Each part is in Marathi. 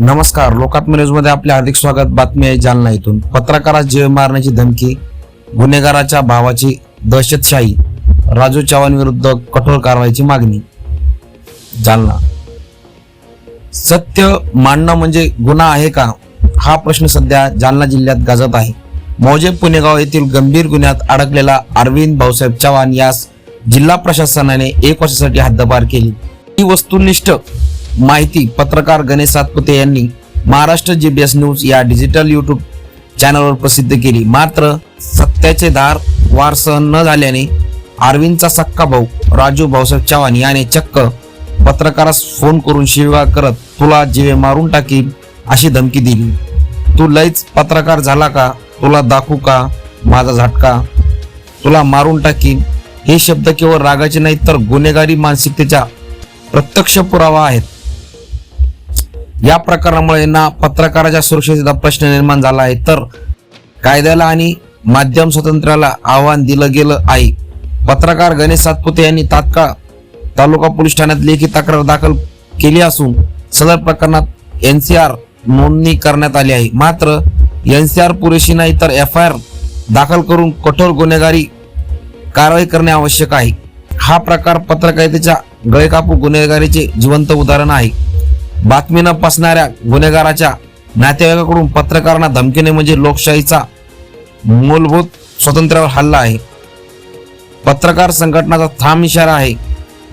नमस्कार लोकात्म न्यूजमध्ये आपले हार्दिक स्वागत. बातमी आहे जालना इथून. पत्रकारास जीव मारण्याची धमकी गुन्हेगाराच्या भावाची दहशतशाही राजू चव्हाण विरुद्ध कठोर कारवाईची मागणी. जालना. सत्य मांडणं म्हणजे गुन्हा आहे का? हा प्रश्न सध्या जालना जिल्ह्यात गाजत आहे. मौजे पुणेगाव येथील गंभीर गुन्ह्यात अडकलेला अरविंद भाऊसाहेब चव्हाण यास जिल्हा प्रशासनाने एक वर्षासाठी हद्दपार केली. ही वस्तुनिष्ठ माहिती पत्रकार गणेश सातपुते यांनी महाराष्ट्र जीबीएस न्यूज या डिजिटल युट्यूब चॅनलवर प्रसिद्ध केली. मात्र सत्याचे धार वार सहन न झाल्याने अरविंदचा सक्का भाऊ राजू भाऊसाहेब चव्हाण याने चक्क पत्रकारास फोन करून शिवाय करत तुला जीवे मारून टाकील अशी धमकी दिली. तू लयच पत्रकार झाला का? तुला दाखवू का? माझा झटका? तुला मारून टाकीन? हे शब्द केवळ रागाचे नाही तर गुन्हेगारी मानसिकतेचा प्रत्यक्ष पुरावा आहेत. या प्रकरणामुळे ना पत्रकाराच्या सुरक्षेचा प्रश्न निर्माण झाला आहे. तर कायद्याला आणि माध्यम स्वातंत्र्याला आव्हान दिलं गेलं आहे. पत्रकार गणेश सातपुते यांनी तात्काळ तालुका पोलीस ठाण्यात लेखी तक्रार दाखल केली असून सदर प्रकरणात एनसीआर नोंदणी करण्यात आली आहे. मात्र एनसीआर पुरेशी नाही तर एफ आय आर दाखल करून कठोर गुन्हेगारी कारवाई करणे आवश्यक आहे. हा प्रकार पत्रकारितेच्या गळेकापू गुन्हेगारीचे जिवंत उदाहरण आहे. बातमी न पसणाऱ्या गुन्हेगाराच्या नातेवाईकाकडून पत्रकारांना धमकीने म्हणजे लोकशाहीचा मूलभूत स्वातंत्र्यावर हल्ला आहे. पत्रकार संघटनाचा ठाम इशारा आहे.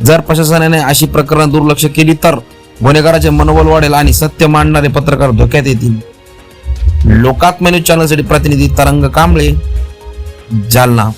जर प्रशासनाने अशी प्रकरण दुर्लक्ष केली तर गुन्हेगाराचे मनोबल वाढेल आणि सत्य मांडणारे पत्रकार धोक्यात येतील. लोकात्म न्यूज चॅनलसाठी प्रतिनिधी तरंग कांबळे जालना.